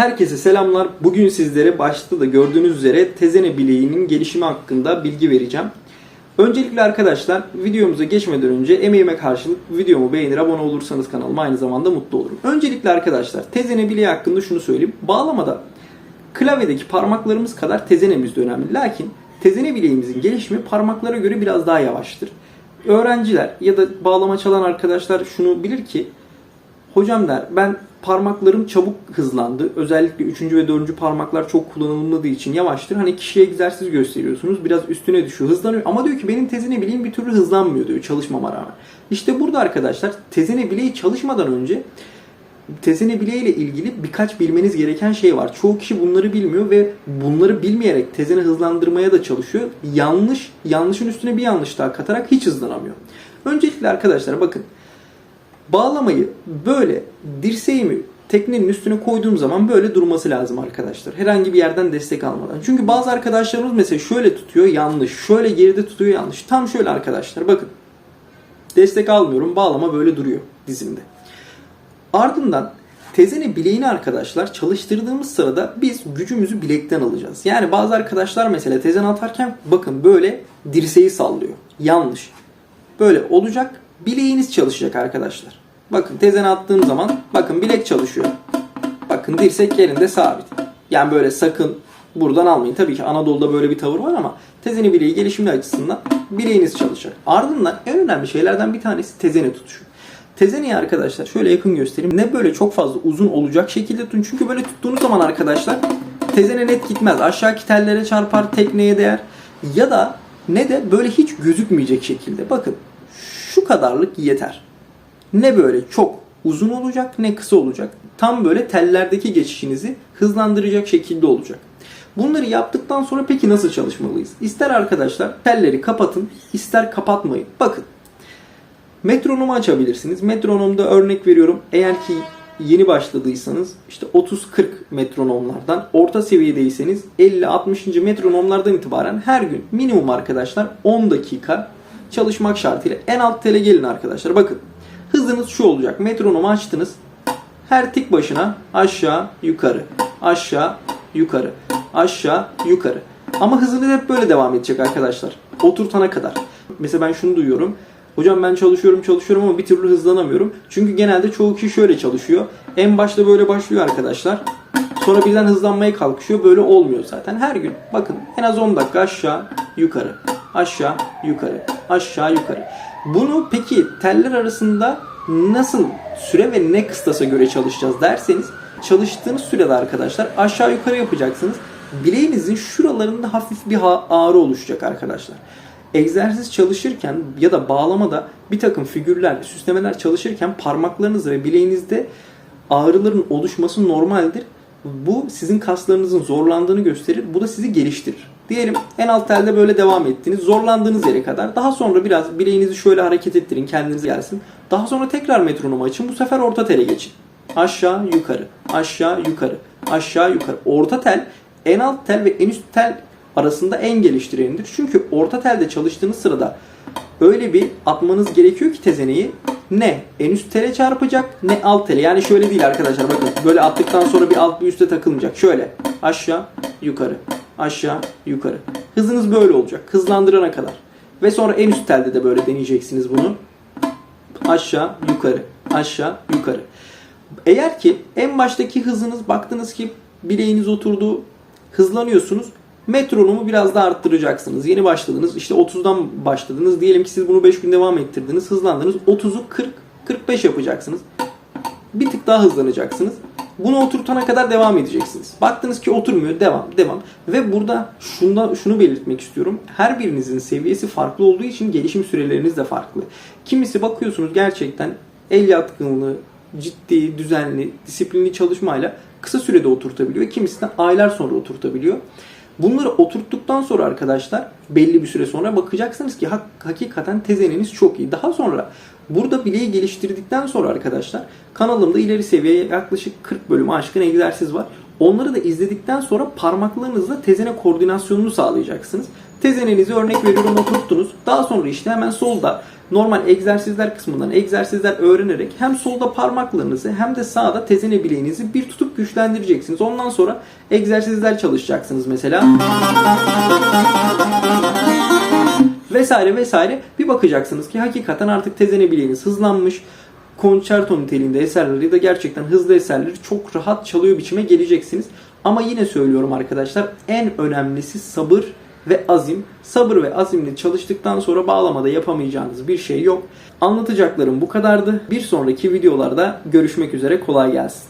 Herkese selamlar. Bugün sizlere başta da gördüğünüz üzere tezene bileğinin gelişimi hakkında bilgi vereceğim. Öncelikle arkadaşlar videomuza geçmeden önce emeğime karşılık videomu beğenir abone olursanız kanalıma aynı zamanda mutlu olurum. Öncelikle arkadaşlar tezene bileği hakkında şunu söyleyeyim. Bağlamada klavyedeki parmaklarımız kadar tezenemiz de önemli. Lakin tezene bileğimizin gelişimi parmaklara göre biraz daha yavaştır. Öğrenciler ya da bağlama çalan arkadaşlar şunu bilir ki Hocam der ben parmaklarım çabuk hızlandı. Özellikle 3. ve 4. parmaklar çok kullanılmadığı için yavaştır. Hani kişiye egzersiz gösteriyorsunuz. Biraz üstüne düşüyor. Hızlanıyor. Ama diyor ki benim tezene bileğim bir türlü hızlanmıyor diyor çalışmama rağmen. İşte burada arkadaşlar tezene bileği çalışmadan önce tezene bileğiyle ilgili birkaç bilmeniz gereken şey var. Çoğu kişi bunları bilmiyor ve bunları bilmeyerek tezeni hızlandırmaya da çalışıyor. Yanlış, yanlışın üstüne bir yanlış daha katarak hiç hızlanamıyor. Öncelikle arkadaşlar bakın Bağlamayı böyle dirseğimi teknenin üstüne koyduğum zaman böyle durması lazım arkadaşlar. Herhangi bir yerden destek almadan. Çünkü bazı arkadaşlarımız mesela şöyle tutuyor yanlış. Şöyle geride tutuyor yanlış. Tam şöyle arkadaşlar bakın. Destek almıyorum. Bağlama böyle duruyor dizimde. Ardından tezene bileğini arkadaşlar çalıştırdığımız sırada biz gücümüzü bilekten alacağız. Yani bazı arkadaşlar mesela tezen atarken bakın böyle dirseği sallıyor. Yanlış. Böyle olacak. Bileğiniz çalışacak arkadaşlar. Bakın tezene attığım zaman bakın bilek çalışıyor. Bakın dirsek yerinde sabit. Yani böyle sakın buradan almayın. Tabii ki Anadolu'da böyle bir tavır var ama tezeni bileği gelişimli açısından bileğiniz çalışacak. Ardından en önemli şeylerden bir tanesi tezeni tutuşu. Tezeneyi arkadaşlar şöyle yakın göstereyim. Ne böyle çok fazla uzun olacak şekilde tutun. Çünkü böyle tuttuğunuz zaman arkadaşlar tezene net gitmez. Aşağıki tellere çarpar, tekneye değer. Ya da ne de böyle hiç gözükmeyecek şekilde. Bakın şu kadarlık yeter. Ne böyle çok uzun olacak ne kısa olacak. Tam böyle tellerdeki geçişinizi hızlandıracak şekilde olacak. Bunları yaptıktan sonra peki nasıl çalışmalıyız? İster arkadaşlar telleri kapatın, ister kapatmayın. Bakın. Metronomu açabilirsiniz. Metronomda örnek veriyorum. Eğer ki yeni başladıysanız işte 30-40 metronomlardan, orta seviyedeyseniz 50-60. metronomlardan itibaren her gün minimum arkadaşlar 10 dakika çalışmak şartıyla en alt tele gelin arkadaşlar. Bakın hızınız şu olacak. Metronomu açtınız. Her tik başına aşağı yukarı aşağı yukarı aşağı yukarı. Ama hızınız hep böyle devam edecek arkadaşlar. Oturtana kadar. Mesela ben şunu duyuyorum. Hocam ben çalışıyorum çalışıyorum ama bir türlü hızlanamıyorum. Çünkü genelde çoğu kişi şöyle çalışıyor. En başta böyle başlıyor arkadaşlar. Sonra birden hızlanmaya kalkışıyor. Böyle olmuyor zaten. Her gün bakın en az 10 dakika aşağı yukarı aşağı yukarı aşağı yukarı. Bunu peki teller arasında nasıl süre ve ne kıstasa göre çalışacağız derseniz çalıştığınız sürede arkadaşlar aşağı yukarı yapacaksınız. Bileğinizin şuralarında hafif bir ağrı oluşacak arkadaşlar. Egzersiz çalışırken ya da bağlamada bir takım figürler, süslemeler çalışırken parmaklarınızda ve bileğinizde ağrıların oluşması normaldir. Bu sizin kaslarınızın zorlandığını gösterir. Bu da sizi geliştirir. Diyelim en alt telde böyle devam ettiniz. Zorlandığınız yere kadar. Daha sonra biraz bileğinizi şöyle hareket ettirin. Kendinize gelsin. Daha sonra tekrar metronomu açın. Bu sefer orta tele geçin. Aşağı yukarı. Aşağı yukarı. Aşağı yukarı. Orta tel en alt tel ve en üst tel arasında en geliştirenidir. Çünkü orta telde çalıştığınız sırada öyle bir atmanız gerekiyor ki tezeneyi ne en üst tele çarpacak ne alt tele. Yani şöyle değil arkadaşlar bakın böyle attıktan sonra bir alt bir üste takılmayacak. Şöyle aşağı yukarı aşağı yukarı. Hızınız böyle olacak hızlandırana kadar. Ve sonra en üst telde de böyle deneyeceksiniz bunu. Aşağı yukarı aşağı yukarı. Eğer ki en baştaki hızınız baktınız ki bileğiniz oturdu hızlanıyorsunuz. Metronomu biraz daha arttıracaksınız. Yeni başladınız. işte 30'dan başladınız. Diyelim ki siz bunu 5 gün devam ettirdiniz. Hızlandınız. 30'u 40 45 yapacaksınız. Bir tık daha hızlanacaksınız. Bunu oturtana kadar devam edeceksiniz. Baktınız ki oturmuyor. Devam, devam. Ve burada şunda, şunu belirtmek istiyorum. Her birinizin seviyesi farklı olduğu için gelişim süreleriniz de farklı. Kimisi bakıyorsunuz gerçekten el yatkınlığı, ciddi, düzenli, disiplinli çalışmayla kısa sürede oturtabiliyor. Kimisi de aylar sonra oturtabiliyor. Bunları oturttuktan sonra arkadaşlar belli bir süre sonra bakacaksınız ki hak, hakikaten tezeniniz çok iyi. Daha sonra burada bileği geliştirdikten sonra arkadaşlar kanalımda ileri seviyeye yaklaşık 40 bölüm aşkın egzersiz var. Onları da izledikten sonra parmaklarınızla tezene koordinasyonunu sağlayacaksınız. Tezenenizi örnek veriyorum oturttunuz. Daha sonra işte hemen solda normal egzersizler kısmından egzersizler öğrenerek hem solda parmaklarınızı hem de sağda tezene bileğinizi bir tutup güçlendireceksiniz. Ondan sonra egzersizler çalışacaksınız mesela. Vesaire vesaire bir bakacaksınız ki hakikaten artık tezene bileğiniz hızlanmış. Konçerto niteliğinde eserleri de gerçekten hızlı eserleri çok rahat çalıyor biçime geleceksiniz. Ama yine söylüyorum arkadaşlar en önemlisi sabır ve azim. Sabır ve azimle çalıştıktan sonra bağlamada yapamayacağınız bir şey yok. Anlatacaklarım bu kadardı. Bir sonraki videolarda görüşmek üzere kolay gelsin.